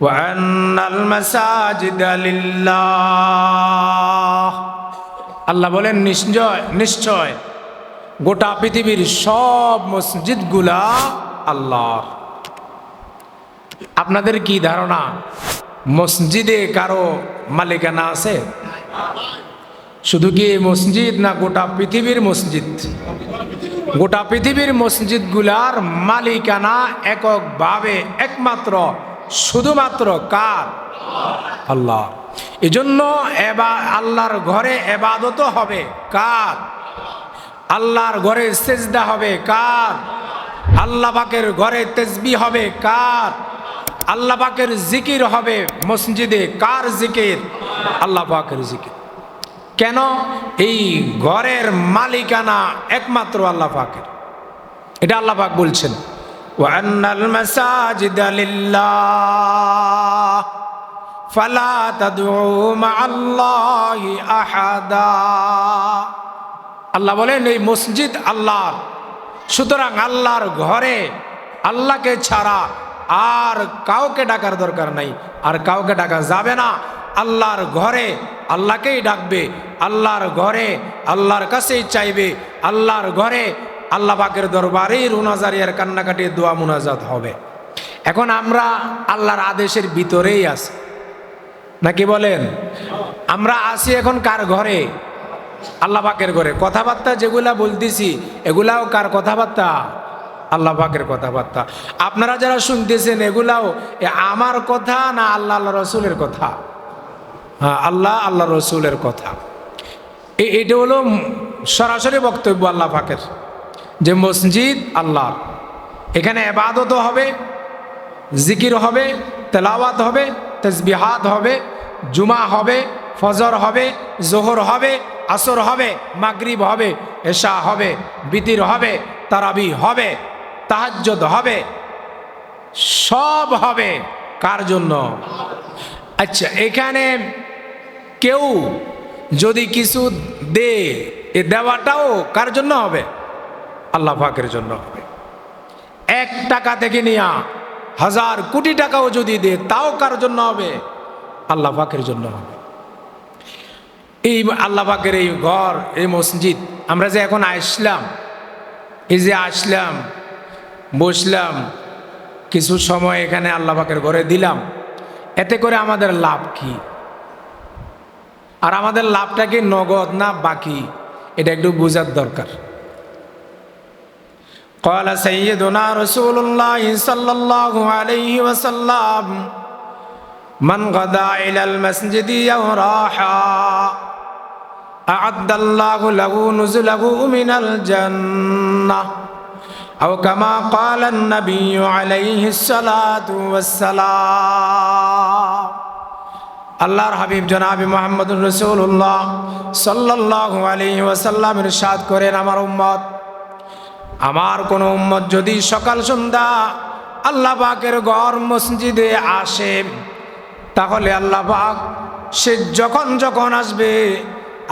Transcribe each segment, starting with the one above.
وأن المساجد لله আল্লাহ বলেন নিশ্চয় নিশ্চয় গোটা পৃথিবীর সব মসজিদগুলা আল্লাহ আপনাদের কি ধারণা মসজিদে কারো মালিকানা আছে শুধু কি এই মসজিদ না গোটা পৃথিবীর মসজিদ গোটা পৃথিবীর মসজিদগুলার মালিকানা এককভাবে একমাত্র শুধুমাত্র কার? আল্লাহ। এজন্য আল্লাহর ঘরে এবাদত হবে কার? আল্লাহর ঘরে সেজদা হবে কার? আল্লাহ পাকের ঘরে তেজবি হবে কার? আল্লাহ পাকের জিকির হবে মসজিদে কার জিকির? আল্লাহ পাকের জিকির। কেন? এই ঘরের মালিকানা একমাত্র আল্লাহ পাকের। এটা আল্লাহ পাক বলছেন। ওয়ান্নাল মাসাজিদ লিল্লাহ ফালা তাদউ মাআল্লাহি আহাদা আল্লাহ বলেন, এই মসজিদ আল্লাহর। সুতরাং আল্লাহর ঘরে আল্লাহকে ছাড়া আর কাউকে ডাকার দরকার নাই। আর কাউকে ডাকা যাবে না। আল্লাহর ঘরে আল্লাহকেই ডাকবে। আল্লাহর ঘরে আল্লাহর কাছেই চাইবে। আল্লাহর ঘরে আল্লাহ পাকের দরবারেই রুনাজারিয়ার কান্নাকাটির দোয়া মুনাজাত হবে। এখন আমরা আল্লাহর আদেশের ভিতরেই আছি। নাকি বলেন? আমরা আসি এখন কার ঘরে? আল্লাহ পাকের ঘরে। কথাবার্তা যেগুলা বলতেছি, এগুলাও কার কথাবার্তা? আল্লাহ পাকের কথাবার্তা। আপনারা যারা শুনতেছেন, এগুলাও আমার কথা না আল্লাহ আল্লাহ রসুলের কথা? হ্যাঁ আল্লাহ আল্লাহ রসুলের কথা। এটা হলো সরাসরি বক্তব্য আল্লাহ পাকের। যে মসজিদ আল্লাহ এখানে এবাদত হবে, জিকির হবে, তেলাওয়াত হবে তসবিহাত হবে, জুমা হবে, ফজর হবে, জোহর হবে, আসর হবে, মাগরিব হবে, এশা হবে, বিতির হবে, তারাবি হবে, তাহাজ্জদ হবে, সব হবে। কার জন্য? আচ্ছা এখানে কেউ যদি কিছু দে, এ দেওয়াটাও কার জন্য হবে? আল্লাহ পাকের জন্য হবে। এক টাকা থেকে নিয়া হাজার কোটি টাকাও যদি দে, তাও কার জন্য হবে? আল্লাহ পাকের জন্য হবে। এই আল্লাহ পাকের এই ঘর, এই মসজিদ, আমরা যে এখন আসলাম, এই যে আসলাম, বসলাম, কিছু সময় এখানে আল্লাহ পাকের ঘরে দিলাম, এতে করে আমাদের লাভ কি? আর আমাদের লাভটা কি নগদ না বাকি? এটা একটু বোঝার দরকার। قال سيدنا رسول الله صلى الله عليه وسلم من غدا إلى المسجد أو راحا أعد الله له نزله من الجنة أو كما قال النبي عليه الصلاة والسلام আল্লাহর হাবিব জনাবি মোহাম্মদ রসুল্লাহ সাল্লাহ আলী ওয়াসাল্লাম ইরশাদ করেন আমার উম্মত আমার কোনো উম্মত যদি সকাল সন্ধ্যা আল্লাহ পাকের ঘর মসজিদে আসে, তাহলে আল্লাহ পাক সে যখন যখন আসবে,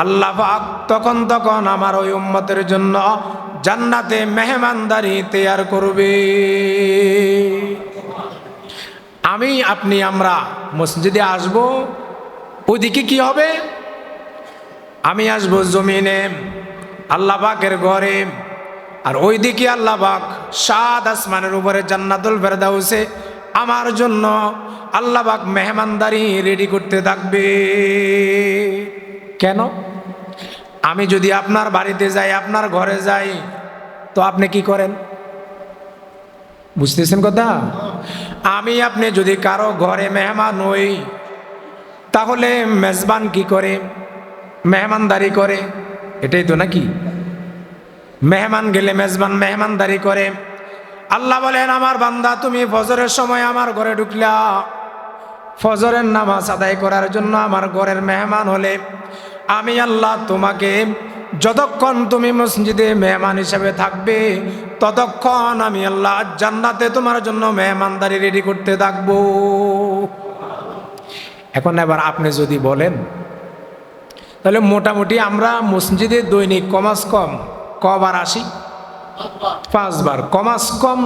আল্লাহ পাক তখন তখন আমার ওই উম্মতের জন্য জান্নাতে মেহমানদারি তৈয়ার করবে। আমি, আপনি, আমরা মসজিদে আসব, ওইদিকে কি হবে? আমি আসব জমিনে, আল্লাহ পাকের ঘরে আর ওইদিকে আল্লাহ পাক সাত আসমানের উপরে জান্নাতুল ফেরদাউসে আমার জন্য আল্লাহ পাক মেহমানদারি রেডি করতে থাকবে। কেন? আমি যদি আপনার বাড়িতে যাই, আপনার ঘরে যাই, তো আপনি কি করেন? বুঝতেছেন কথা? আমি আপনি যদি কারও ঘরে মেহমান হই, তাহলে মেজবান কি করে? মেহমানদারি করে? এটাই তো নাকি? মেহমান গেলে মেজবান মেহমানদারি করে। আল্লাহ বলেন, আমার বান্দা, তুমি ফজরের সময় আমার ঘরে ঢুকলা। ফজরের নামাজ আদায় করার জন্য আমার ঘরের মেহমান হলে আমি আল্লাহ তোমাকে যতক্ষণ তুমি মসজিদে মেহমান হিসেবে থাকবে, ততক্ষণ আমি আল্লাহ জান্নাতে তোমার জন্য মেহমানদারি রেডি করতে থাকব। এখন এবার আপনি যদি বলেন, তাহলে মোটামুটি আমরা মসজিদে দৈনিক কমাস কম। কবার আসি? পাঁচবার। কমাস কম,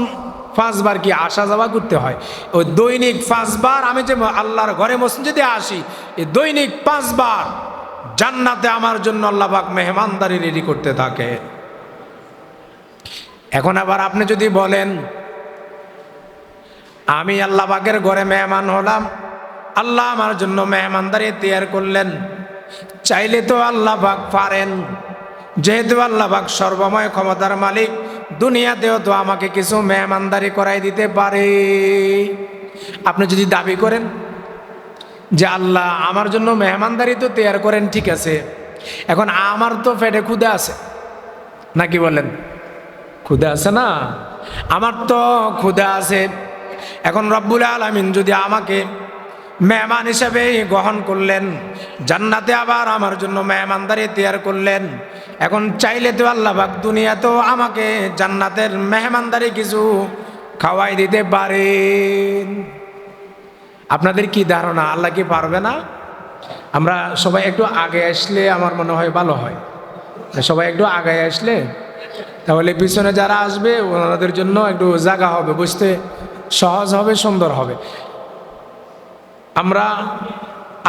পাঁচবার কি আসা যাওয়া করতে হয়? ওই দৈনিক পাঁচবার আমি যে আল্লাহর ঘরে মসজিদে আসি এই দৈনিক পাঁচবার জান্নাতে আমার জন্য আল্লাহ পাক মেহমানদারি রেডি করতে থাকে। এখন আবার আপনি যদি বলেন, আমি আল্লাহ পাকের ঘরে মেহমান হলাম, আল্লাহ আমার জন্য মেহমানদারি তৈয়ার করলেন, চাইলে তো আল্লাহ পাক পারেন। যেহেতু আল্লাহ পাক সর্বময় ক্ষমতার মালিক দুনিয়াতেও তো আমাকে কিছু মেহমানদারি করাই দিতে পারে। আপনি যদি দাবি করেন যে আল্লাহ আমার জন্য মেহমানদারি তো তৈয়ার করেন, ঠিক আছে। এখন আমার তো পেটে ক্ষুদে আছে। নাকি বলেন? ক্ষুদে আছে না? আমার তো ক্ষুদে আছে। এখন রব্বুল আলমিন যদি আমাকে মেহমান হিসেবে গ্রহণ করলেন, জান্নাতে আবার আমার জন্য মেহমানদারি তৈয়ার করলেন এখন চাইলে তো আল্লাহবাক দুনিয়া তো আমাকে জান্নাতের মেহমানদারি কিছু খাওয়াই দিতে পারেন। আপনাদের কি ধারণা? আল্লাহ কি পারবে না? আমরা সবাই একটু আগে আসলে আমার মনে হয় ভালো হয়। সবাই একটু আগে আসলে তাহলে পিছনে যারা আসবে, ওনাদের জন্য একটু জায়গা হবে, বুঝতে সহজ হবে, সুন্দর হবে। আমরা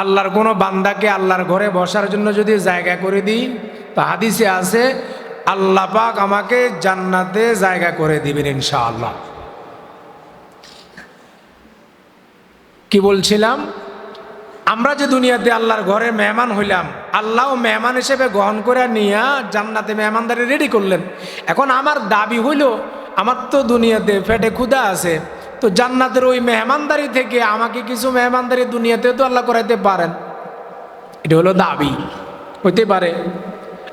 আল্লাহর কোনো বান্দাকে আল্লাহর ঘরে বসার জন্য যদি জায়গা করে দিই তা হাদিসে আছে, আল্লাহ পাক আমাকে জান্নাতে জায়গা করে দিবেন ইনশাআল্লাহ। কি বলছিলাম? আমরা যে দুনিয়াতে আল্লাহর ঘরে মেহমান হইলাম আল্লাহ মেহমান হিসেবে গ্রহণ করে নিয়া জান্নাতে মেহমানদারি রেডি করলেন। এখন আমার দাবি হইল, আমার তো দুনিয়াতে পেটে ক্ষুদা আছে, তো জান্নাতের ওই মেহমানদারি থেকে আমাকে কিছু মেহমানদারি দুনিয়াতে তো আল্লাহ করাইতে পারেন। এটা হলো দাবি, হইতে পারে।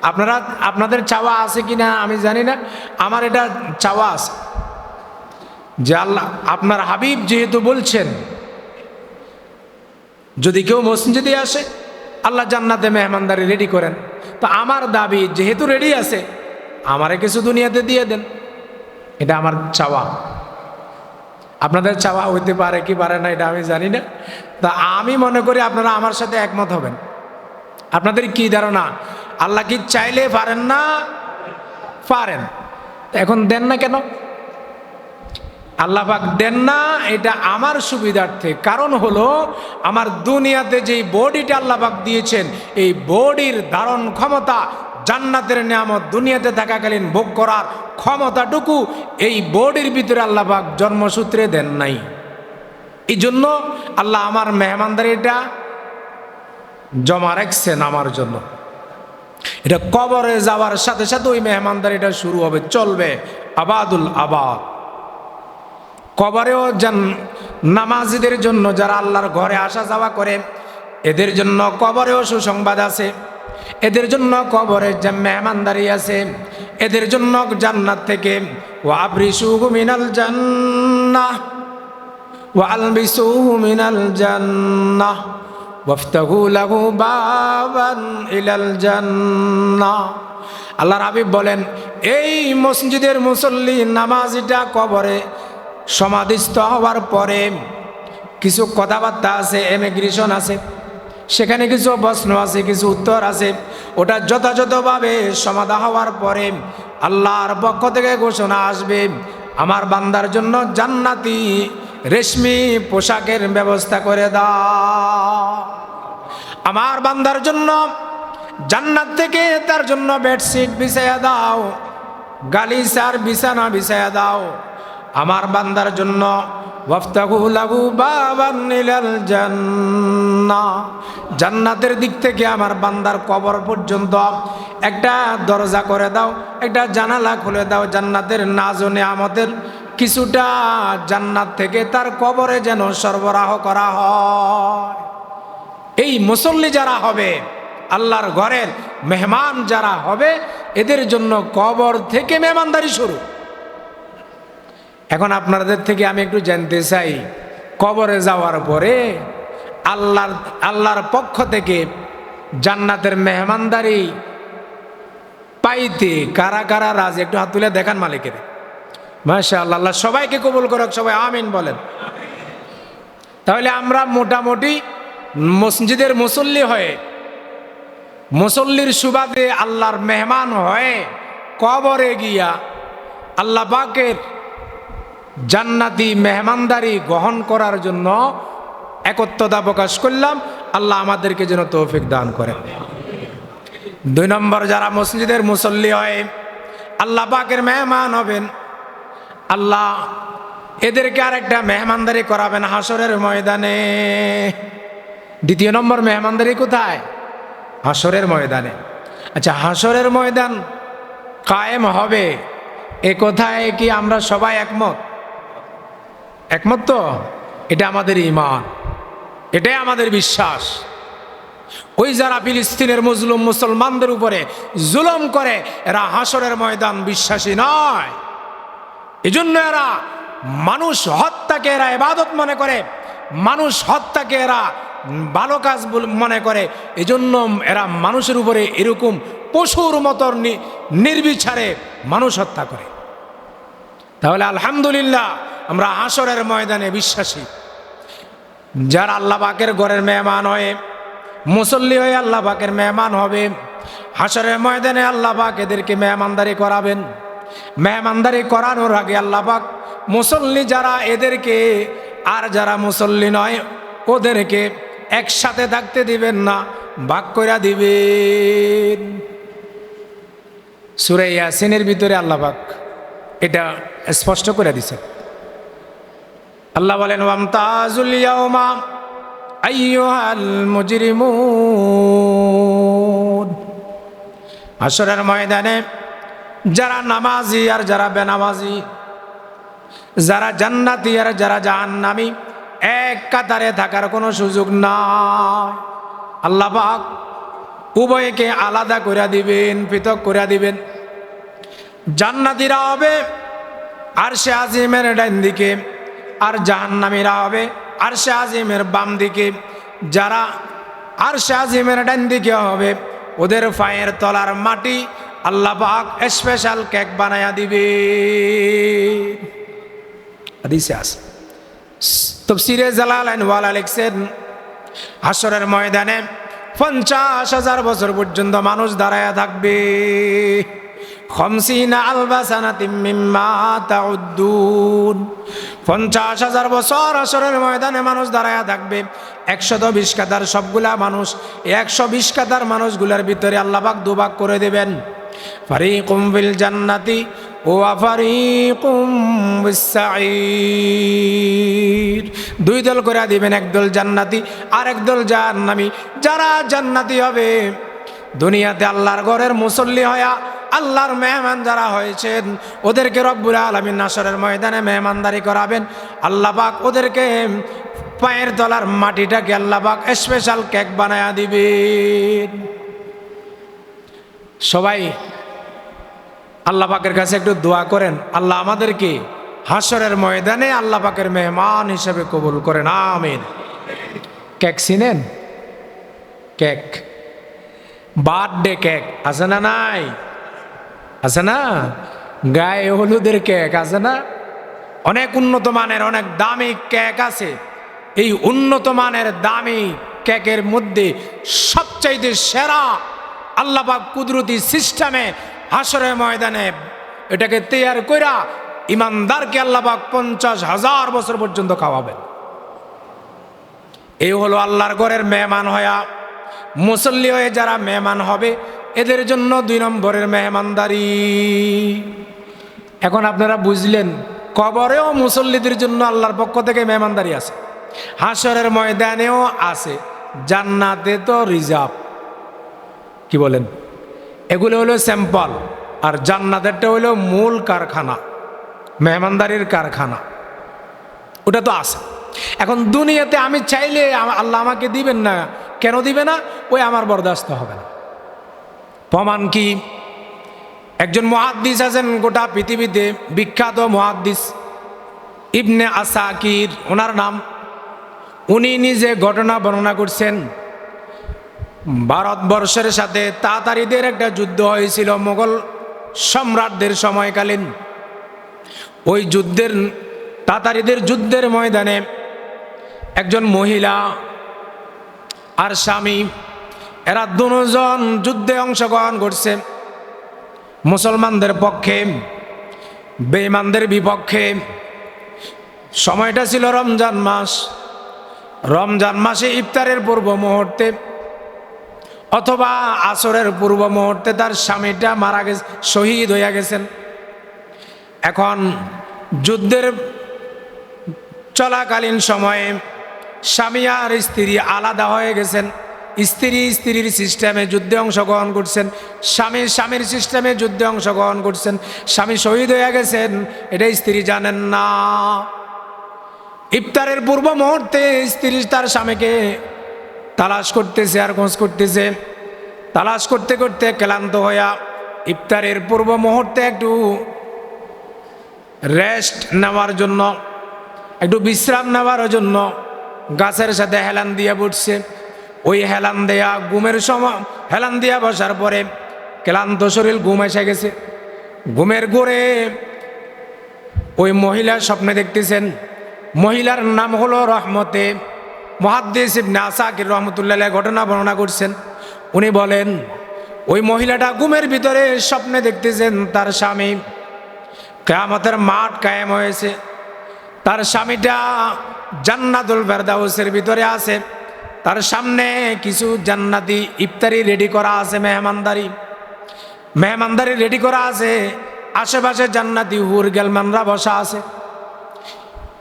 আপনারা, আপনাদের চাওয়া আছে কি না আমি জানি না। আমার এটা চাওয়া আছে। যে আল্লাহ, আপনার হাবিব যেহেতু বলছেন, যদি কেউ মসজিদে আসে, আল্লাহ জান্নাতে মেহমানদারি রেডি করেন। তো আমার দাবি, যেহেতু রেডি আছে, আমারে কিছু দুনিয়াতে দিয়ে দেন। এটা আমার চাওয়া। আপনাদের চাওয়া হইতে পারে কি পারে না, এটা আমি জানি না। তা আমি মনে করি আপনারা আমার সাথে একমত হবেন। আপনাদের কি ধারণা? আল্লাহ কি চাইলে পারেন না? পারেন। এখন দেন না কেন? আল্লাহ পাক দেন না, এটা আমার সুবিধার্থে। কারণ হলো, আমার দুনিয়াতে যেই বডিটা আল্লাহ পাক দিয়েছেন, এই বডির ধারণ ক্ষমতা জান্নাতের নিয়ামত দুনিয়াতে থাকাকালীন ভোগ করার ক্ষমতাটুকু এই বডির ভিতরে আল্লাহ পাক জন্মসূত্রে দেন নাই। এই জন্য আল্লাহ আমার মেহমানদারিটা জমা রাখছেন আমার জন্য। এটা কবরে যাওয়ার সাথে সাথে ওই মেহমানদারিটা শুরু হবে, চলবে। আবাদুল আবাদ। কবরেও যান, নামাজিদের জন্য যারা আল্লাহর ঘরে আসা যাওয়া করে, এদের জন্য কবরেও সুসংবাদ আছে। এদের জন্য কবরে যে মেহমানদারি আছে, এদের জন্য জান্নাত থেকে ও আবরিসুহু মিনাল জান্নাহ ও আলবিসুহু মিনাল জান্নাহ। ওয়াফতাহু লাহু বাবান ইলাল জান্নাহ আল্লাহর হাবিব বলেন, এই মসজিদের মুসল্লি নামাজিটা কবরে সমাধিস্থ হওয়ার পরে কিছু কথাবার্তা আছে এমিগ্রেশন আছে, সেখানে কিছু প্রশ্ন আছে, কিছু উত্তর আছে। ওটা যথাযথভাবে সমাধা হওয়ার পরে আল্লাহর পক্ষ থেকে ঘোষণা আসবে, আমার বান্দার জন্য জান্নাতি রেশমি পোশাকের ব্যবস্থা করে দাও। আমার বান্দার জন্য, জান্নাত থেকে তার জন্য বেডশিট বিছাইয়া দাও গালিসার বিছানা বিছাইয়া দাও। আমার বান্দার জন্য জান্নাতের দিক থেকে আমার বান্দার কবর পর্যন্ত একটা দরজা করে দাও, একটা জানালা খুলে দাও, জান্নাতের নাজনে আমাদের কিছুটা জান্নাত থেকে তার কবরে যেন সরবরাহ করা হয়। এই মুসল্লি যারা হবে, আল্লাহর ঘরের মেহমান যারা হবে, এদের জন্য কবর থেকে মেহমানদারি শুরু। এখন আপনাদের থেকে আমি একটু জানতে চাই, কবরে যাওয়ার পরে আল্লাহর আল্লাহর পক্ষ থেকে জান্নাতের মেহমানদারি পাইতে কারা কারা রাজ? একটু হাত তুলে দেখান মালিকের মাসা আল্লাহ সবাইকে কবুল করক, সবাই আমিন বলেন। তাহলে আমরা মোটামুটি মসজিদের মুসল্লি হয়ে, মুসল্লির সুবাদে আল্লাহর মেহমান হয়ে কবরে গিয়া আল্লাহ পাকের জান্নাতি মেহমানদারি গ্রহণ করার জন্য একত্রতা প্রকাশ করলাম। আল্লাহ আমাদেরকে যেন তৌফিক দান করেন। দুই নম্বর, যারা মসজিদের মুসল্লি হয় আল্লাহ পাকের মেহমান হবেন আল্লাহ, এদেরকে আরেকটা মেহমানদারি করাবেন হাসরের ময়দানে। দ্বিতীয় নম্বর মেহমানদারি কোথায়? হাসরের ময়দানে। আচ্ছা হাসরের ময়দান কায়েম হবে। এ কথায় কি আমরা সবাই একমত? একমত তো? এটা আমাদের ইমান এটাই আমাদের বিশ্বাস। ওই যারা ফিলিস্তিনের মুসলিম মুসলমানদের উপরে জুলম করে, এরা হাসরের ময়দান বিশ্বাসী নয়। এজন্য এরা মানুষ হত্যাকে এরা এবাদত মনে করে, মানুষ হত্যাকে এরা ভালো কাজ মনে করে, এজন্য এরা মানুষের উপরে এরকম পশুর মতো নি- নির্বিচারে মানুষ হত্যা করে। তাহলে আলহামদুলিল্লাহ আমরা হাসরের ময়দানে বিশ্বাসী। যারা আল্লাহ পাকের ঘরের মেহমান হয়ে, মুসল্লি হয়ে আল্লাহ পাকের মেহমান হবে হাসরের ময়দানে আল্লাহ পাক এদেরকে মেহমানদারি করাবেন। মেহমানদারি করানোর আগে আল্লাহ পাক মুসল্লি যারা এদেরকে, আর যারা মুসল্লি নয়, ওদেরকে একসাথে থাকতে দিবেন না, ভাগ করে দিবেন। সুরে ইয়াসিনের ভিতরে আল্লাহ পাক এটা স্পষ্ট করে দিছে আল্লাহ বলেন, ওয়ামতাজুল ইয়াউমা আইয়ুহাল মুজরিমুন। আসরের ময়দানে যারা নামাজি আর যারা বেনামাজি, যারা জান্নাতি আর যারা জাহান্নামি, এক কাতারে থাকার কোনো সুযোগ নাই। আল্লাহ উভয়কে আলাদা করে দিবেন, পৃথক করে দিবেন। জান্নাতিরা হবে আর সে আজিমের ডাইন দিকে, আর জাহান্নামীরা হবে আর সে আজিমের বাম দিকে। যারা আর সে আজিমের ডাইন দিকে হবে, ওদের পায়ের তলার মাটি আল্লাহ পাক স্পেশাল কেক বানায়া দিবে। হাদিসে আছে। তফসিরে জালালাইন ওয়ালা লিখছেন হাসরের ময়দানে পঞ্চাশ হাজার বছর পর্যন্ত মানুষ দাঁড়ায়া থাকবে। পঞ্চাশ হাজার বছর আসরের ময়দানে মানুষ দাঁড়ায়া থাকবে। একশত বিশ কাতার সবগুলা মানুষ, একশো বিশ কাতার মানুষগুলার ভিতরে আল্লাহবাক দুভাগ করে দেবেন। ফারিকুম জান্নাতি ও আফারিকুম বিসাঈর দুই দল করে দিবেন একদল জান্নাতি আর একদল জাহান্নামী। যারা জান্নাতি হবে, দুনিয়াতে আল্লাহর ঘরের মুসল্লি হয়া, আল্লাহর মেহমান যারা হয়েছেন, ওদেরকে রব্বুল আলমিন নাসরের ময়দানে মেহমানদারি করাবেন। আল্লাহ পাক ওদেরকে পায়ের তলার মাটিটাকে আল্লাহ পাক স্পেশাল কেক বানায়া দিবেন। সবাই আল্লাহ পাকের কাছে একটু দোয়া করেন। আল্লাহ আমাদেরকে হাসরের ময়দানে আল্লাহ পাকের মেহমান হিসেবে কবুল করেন। আমিন। কেক চিনেন? কেক। বার্থডে কেক, আছে না নাই? আছে না? গায়ে হলুদের কেক, আছে না? অনেক উন্নত মানের, অনেক দামি কেক আছে। এই উন্নত মানের, দামি কেকের মধ্যে সবচাইতে সেরা আল্লাপাক কুদরতি সিস্টেমে হাসরের ময়দানে এটাকে তৈয়ার কইরা ইমানদারকে আল্লাপাক পঞ্চাশ হাজার বছর পর্যন্ত খাওয়াবেন। এই হলো আল্লাহর ঘরের মেহমান হয়া। মুসল্লি হয়ে যারা মেহমান হবে, এদের জন্য দুই নম্বরের মেহমানদারি। এখন আপনারা বুঝলেন, কবরেও মুসল্লিদের জন্য আল্লাহর পক্ষ থেকে মেহমানদারি আছে হাসরের ময়দানেও আছে। জান্নাতে তো রিজার্ভ। কি বলেন? এগুলো হলো স্যাম্পল। আর জান্নাতেরটা হলো মূল কারখানা, মেহমানদারির কারখানা। ওটা তো আছে। এখন দুনিয়াতে আমি চাইলে আল্লাহ আমাকে দিবেন না? কেন দিবে না? ওই আমার বরদাস্ত হবে না। প্রমাণ কি? একজন মহাদ্দিস আছেন গোটা পৃথিবীতে, বিখ্যাত মহাদ্দিস ইবনে আসাকির, ওনার নাম। উনি নিজে ঘটনা বর্ণনা করছেন। ভারতবর্ষের সাথে তাতারিদের একটা যুদ্ধ হয়েছিল মোগল সম্রাটদের সময়কালীন। ওই যুদ্ধের, তাতারিদের যুদ্ধের ময়দানে একজন মহিলা আর স্বামী, এরা দুজন যুদ্ধে অংশগ্রহণ করছে। মুসলমানদের পক্ষে, বেঈমানদের বিপক্ষে। সময়টা ছিল রমজান মাস। রমজান মাসে ইফতারের পূর্ব মুহূর্তে অথবা আসরের পূর্ব মুহূর্তে তার স্বামীটা মারা গেছে, শহীদ হইয়া গেছেন। এখন যুদ্ধের চলাকালীন সময়ে স্বামী আর স্ত্রী আলাদা হয়ে গেছেন। স্ত্রী স্ত্রীর সিস্টেমে যুদ্ধে অংশগ্রহণ করছেন, স্বামী স্বামীর সিস্টেমে যুদ্ধে অংশগ্রহণ করছেন, স্বামী শহীদ হয়ে গেছেন এটা স্ত্রী জানেন না। ইফতারের পূর্ব মুহূর্তে স্ত্রী তার স্বামীকে তালাশ করতেছে, আর খোঁজ করতেছে। তালাশ করতে করতে ক্লান্ত হইয়া ইফতারের পূর্ব মুহূর্তে একটু রেস্ট নেওয়ার জন্য, একটু বিশ্রাম নেওয়ার জন্য গাছের সাথে হেলান দিয়ে বসছে। ওই হেলান দেয়া ঘুমের সময়, হেলান দিয়া বসার পরে ক্লান্ত শরীর ঘুম এসে গেছে। ঘুমের ঘুরে ওই মহিলার স্বপ্নে দেখতেছেন। মহিলার নাম হলো রহমতে মহাদ্দেশ ইবনে আসাকির রহমতুল্লাহ ঘটনা বর্ণনা করছেন। উনি বলেন, ওই মহিলাটা ঘুমের ভিতরে স্বপ্নে দেখতেছেন তার স্বামী। কেয়ামতের মাঠ কায়েম হয়েছে। তার স্বামীটা জান্নাতুল ফেরদাউসের ভিতরে আছে। তার সামনে কিছু জান্নাতি ইফতারি রেডি করা আছে মেহমানদারি। মেহমানদারি রেডি করা আছে, আশেপাশে জান্নাতি হুর গেলমানরা বসা আছে।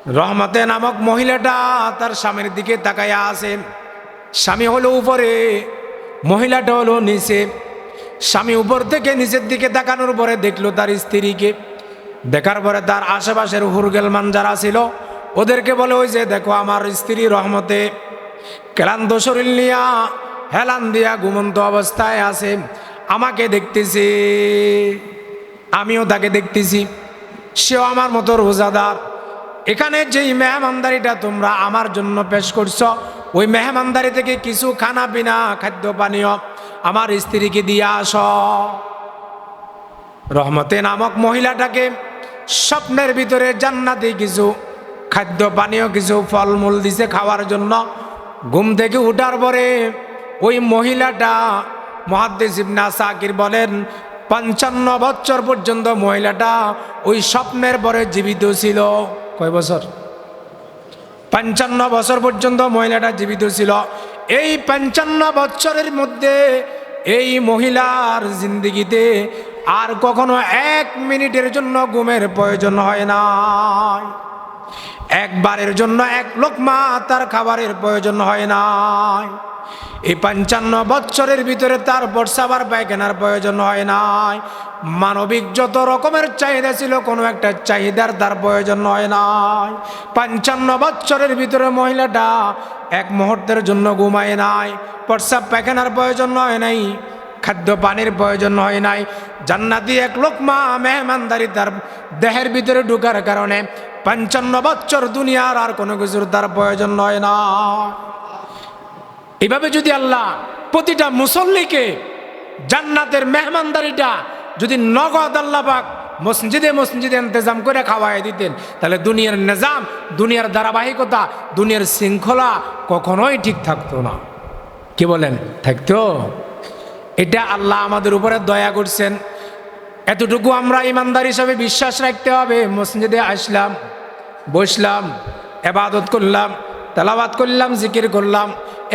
রহমতে নামক মহিলাটা তার স্বামীর দিকে তাকাইয়া আছে। স্বামী হলো উপরে, মহিলাটা হলো নিচে। স্বামী উপর থেকে নিচের দিকে তাকানোর পরে দেখল তার স্ত্রীকে। দেখার পরে তার আশেপাশের হুরগেলমান যারা ছিল, ওদেরকে বলে ওই যে দেখো আমার স্ত্রী রহমতে ক্লান্ত শরীর নিয়া হেলান দিয়া ঘুমন্ত অবস্থায় আছে। আমাকে দেখতেছে, আমিও তাকে দেখতেছি। সেও আমার মতো রোজাদার। এখানে যেই মেহমানদারিটা তোমরা আমার জন্য পেশ করছ, ওই মেহমানদারি থেকে কিছু খানা পিনা, খাদ্য পানীয় আমার স্ত্রীকে দিয়ে আস। রহমতে নামক মহিলাটাকে স্বপ্নের ভিতরে জান্নাতি কিছু খাদ্য পানীয়, কিছু ফলমূল দিছে খাওয়ার জন্য। ঘুম থেকে উঠার পরে ওই মহিলাটা মহাদ্দেশ ইবনা সাকির বলেন, পঞ্চান্ন বছর পর্যন্ত মহিলাটা ওই স্বপ্নের পরে জীবিত ছিল। কয় বছর? পঞ্চান্ন বছর পর্যন্ত মহিলাটা জীবিত ছিল। এই পঞ্চান্ন বছরের মধ্যে এই মহিলার জিন্দিগিতে আর কখনো এক মিনিটের জন্য ঘুমের প্রয়োজন হয় না একবারের জন্য এক লোকমা তার খাবারের প্রয়োজন হয় না এই পঞ্চান্ন বছরের ভিতরে তার বর্ষাবার পায়খানার প্রয়োজন হয় নাই। মানবিক যত রকমের চাহিদা ছিল, কোনো একটা চাহিদার তার প্রয়োজন হয় নাই। পঞ্চান্ন বছরের ভিতরে মহিলাটা এক মুহূর্তের জন্য ঘুমায় নাই। প্রস্রাব পায়খানার প্রয়োজন হয় নাই, খাদ্য পানির প্রয়োজন হয় নাই। জান্নাতি এক লোকমা, মেহমানদারি তার দেহের ভিতরে ঢুকার কারণে পঞ্চান্ন বছর দুনিয়ার আর কোনো কিছুর তার প্রয়োজন নয় না। এভাবে যদি আল্লাহ প্রতিটা মুসল্লিকে জান্নাতের মেহমানদারিটা যদি নগদ আল্লাহ পাক মসজিদে মসজিদে ইন্তজাম করে খাওয়াই দিতেন, তাহলে দুনিয়ার নিজাম, দুনিয়ার ধারাবাহিকতা, দুনিয়ার শৃঙ্খলা কখনোই ঠিক থাকতো না। কি বলেন? থাকতো? এটা আল্লাহ আমাদের উপরে দয়া করছেন। এতটুকু আমরা ইমানদার হিসাবে বিশ্বাস রাখতে হবে। মসজিদে আসলাম, বসলাম, এবাদত করলাম তালাবাদ করলাম, জিকির করলাম।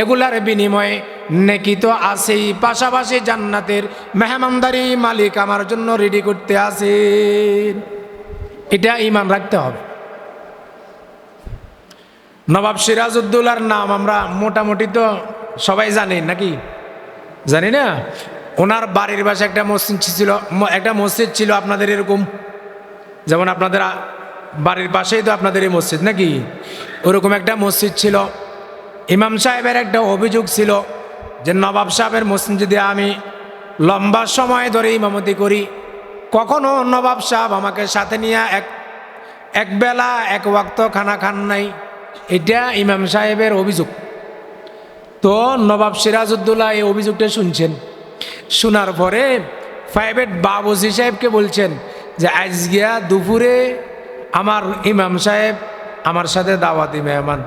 এগুলার বিনিময়ে নেকি তো আছেই, পাশাপাশি জান্নাতের মেহমানদারি মালিক আমার জন্য রেডি করতে আছেন এটা ইমান রাখতে হবে। নবাব সিরাজউদ্দৌলার নাম আমরা মোটামুটি তো সবাই জানি নাকি? জানি না। ওনার বাড়ির পাশে একটা মসজিদ ছিল একটা মসজিদ ছিল আপনাদের এরকম। যেমন আপনাদের বাড়ির পাশেই তো আপনাদের এই মসজিদ নাকি? ওরকম একটা মসজিদ ছিল। ইমাম সাহেবের একটা অভিযোগ ছিল যে নবাব সাহেবের মসজিদে আমি লম্বা সময় ধরে ইমামতি করি। কখনো নবাব সাহেব আমাকে সাথে নিয়ে এক এক বেলা, এক ওয়াক্ত খানা খান নাই। এটা ইমাম সাহেবের অভিযোগ। তো নবাব সিরাজউদ্দৌলা এই অভিযোগটা শুনছেন। শোনার পরে প্রাইভেট বাবুজি সাহেবকে বলছেন যে আজগিয়া দুপুরে আমার ইমাম সাহেব আমার সাথে দাওয়াতি মেহমান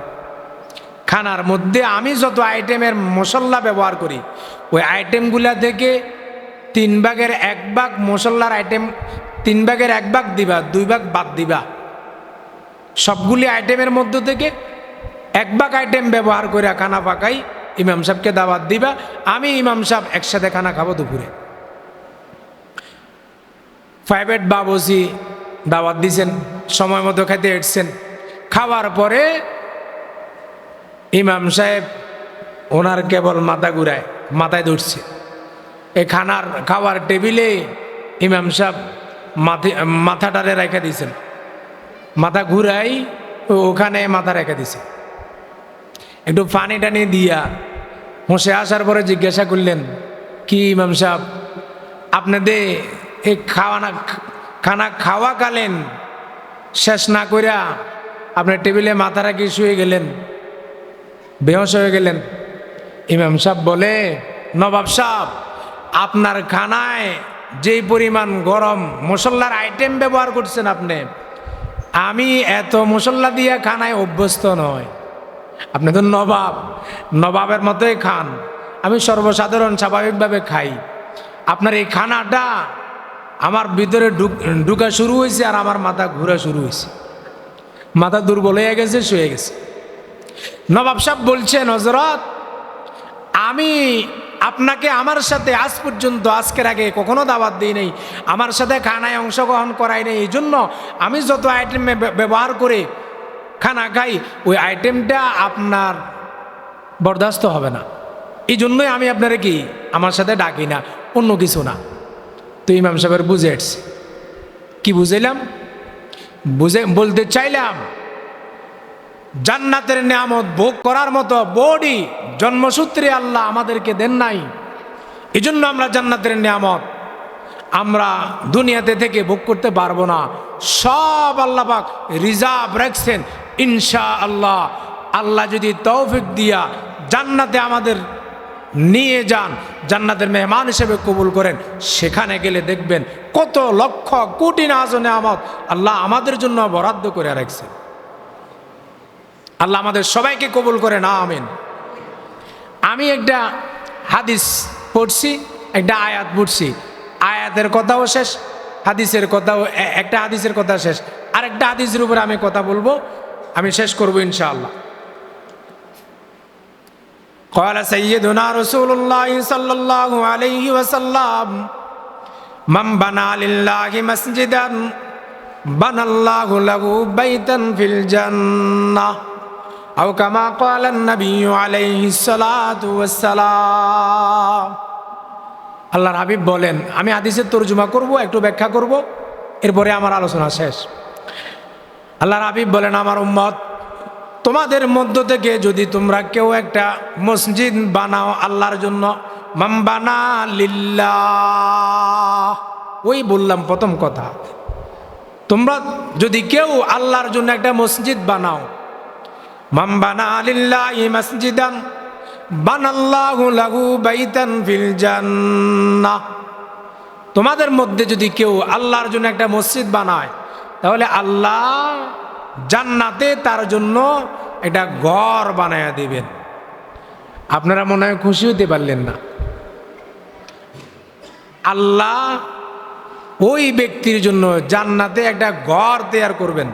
খানার মধ্যে আমি যত আইটেমের মশলা ব্যবহার করি, ওই আইটেমগুলা থেকে তিন ভাগের এক ভাগ মশলার আইটেম, তিন ভাগের এক ভাগ দিবা, দুই ভাগ বাদ দিবা। সবগুলি আইটেমের মধ্য থেকে এক ভাগ আইটেম ব্যবহার করে খানা পাকাই ইমাম সাহেবকে দাওয়াত দিবা, আমি ইমাম সাহেব একসাথে খানা খাব দুপুরে। প্রাইভেট বাবসি দাওয়াত দিছেন, সময় মতো খেতে এসছেন। খাওয়ার পরে ইমাম সাহেব ওনার কেবল মাথা ঘুরায়, মাথায় ধরছে। এই খানার, খাওয়ার টেবিলে ইমাম সাহেব মাথে, মাথাটারে রেখে দিয়েছেন মাথা ঘুরাই ওখানে মাথা রেখে দিছে। একটু পানি টানি দিয়া হোসে আসার পরে জিজ্ঞাসা করলেন, কি ইমাম সাহেব আপনাদের এই খাওয়ানা, খানা খাওয়া খাওয়াকালীন শেষ না কইরা আপনার টেবিলে মাথা রাখি শুয়ে গেলেন, বেহস হয়ে গেলেন। ইমাম সাহেব বলে, নবাব সাহেব, আপনার খানায় যেই পরিমাণ গরম মশলার আইটেম ব্যবহার করছেন আপনি, আমি এত মশলা দিয়ে খানায় অভ্যস্ত নয় আপনি তো নবাব, নবাবের মতোই খান। আমি সর্বসাধারণ স্বাভাবিকভাবে খাই। আপনার এই খানাটা আমার ভিতরে ঢুক শুরু হয়েছে আর আমার মাথা ঘোরা শুরু হয়েছে। মাথা দুর্বল হয়ে গেছে, শুয়ে গেছে। নবাব সাহেব বলছেন হজরত আমি আপনাকে আমার সাথে আজ পর্যন্ত, আজকের আগে কখনো দাওয়াত দিই নাই। আমার সাথে খানায় অংশগ্রহণ করাই নেই। এই জন্য আমি যত আইটেম ব্যবহার করে খানা খাই, ওই আইটেমটা আপনার বরদাস্ত হবে না। এই জন্যই আমি আপনারা কি, আমার সাথে ডাকি না, অন্য কিছু না। তো ইমাম সাহেবের বুঝে কি বুঝাইলাম? বুঝে, বলতে চাইলাম, জান্নাতের নিয়ামত ভোগ করার মতো বডি জন্মসূত্রে আল্লাহ আমাদেরকে দেন নাই। এই জন্য আমরা জান্নাতের নিয়ামত আমরা দুনিয়াতে থেকে ভোগ করতে পারব না। সব আল্লাপাক রিজার্ভ রাখছেন ইনশা আল্লাহ আল্লাহ যদি তৌফিক দিয়া জান্নাতে আমাদের নিয়ে যান, জান্নাতের মেহমান হিসেবে কবুল করেন, সেখানে গেলে দেখবেন কত লক্ষ কোটি না নিয়ামত আল্লাহ আমাদের জন্য বরাদ্দ করে রাখছে। আল্লাহ আমাদের সবাইকে কবুল করে না আমিন। আমি একটা হাদিস পড়ছি, একটা আয়াত পড়ছি। আয়াতের কথাও শেষ, হাদিসের কথাও একটা হাদিসের কথা শেষ। আর একটা হাদিসের উপরে আমি কথা বলব। আমি শেষ করবো ইনশাআল্লাহ قال سيدنا رسول الله صلى الله عليه وسلم من بنى لله مسجدا بنى الله له بيتا في الجنه أو كما قال النبي عليه الصلاة والسلام আল্লাহর হাবিব বলেন আমি হাদিসের তর্জমা করব একটু ব্যাখ্যা করব এরপরে আমার আলোচনা শেষ আল্লাহর হাবিব বলেন, আমার উম্মত, তোমাদের মধ্য থেকে যদি তোমরা কেউ একটা মসজিদ বানাও আল্লাহর জন্য মাম্বানা লিল্লাহ। ওই বললাম প্রথম কথা। তোমরা যদি কেউ আল্লাহর জন্য একটা মসজিদ বানাও মাম্বানা লিল্লাহি মসজিদান, বানাল্লাহু লাহু বাইতান ফিল জান্নাহ। তোমাদের মধ্যে যদি কেউ আল্লাহর জন্য একটা মসজিদ বানায় তাহলে আল্লাহ জান্নাতে তার জন্য একটা ঘর বানায়া দিবেন। আপনারা মনে হয় খুশি হতে পারলেন না। আল্লাহ ওই ব্যক্তির জন্য জান্নাতে একটা ঘর তৈয়ার করবেন,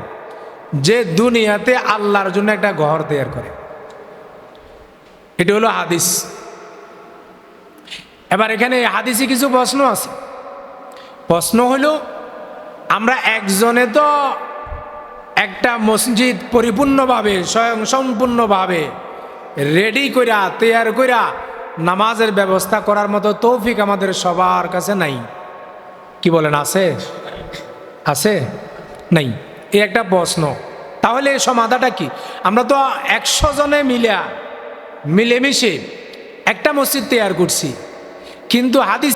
যে দুনিয়াতে আল্লাহর জন্য একটা ঘর তৈয়ার করে। এটা হলো হাদিস। এবার এখানে হাদিসে কিছু প্রশ্ন আছে। প্রশ্ন হলো আমরা একজনে তো একটা মসজিদ পরিপূর্ণভাবে, স্বয়ং সম্পূর্ণভাবে রেডি কইরা, তৈয়ার কইরা নামাজের ব্যবস্থা করার মতো তৌফিক আমাদের সবার কাছে নাই। কি বলেন, আছে? আছে? নাই। এই একটা প্রশ্ন। তাহলে এই সমাধাটা কি? আমরা তো একশো জনে মিলে মিলেমিশে একটা মসজিদ তৈয়ার করছি। কিন্তু হাদিস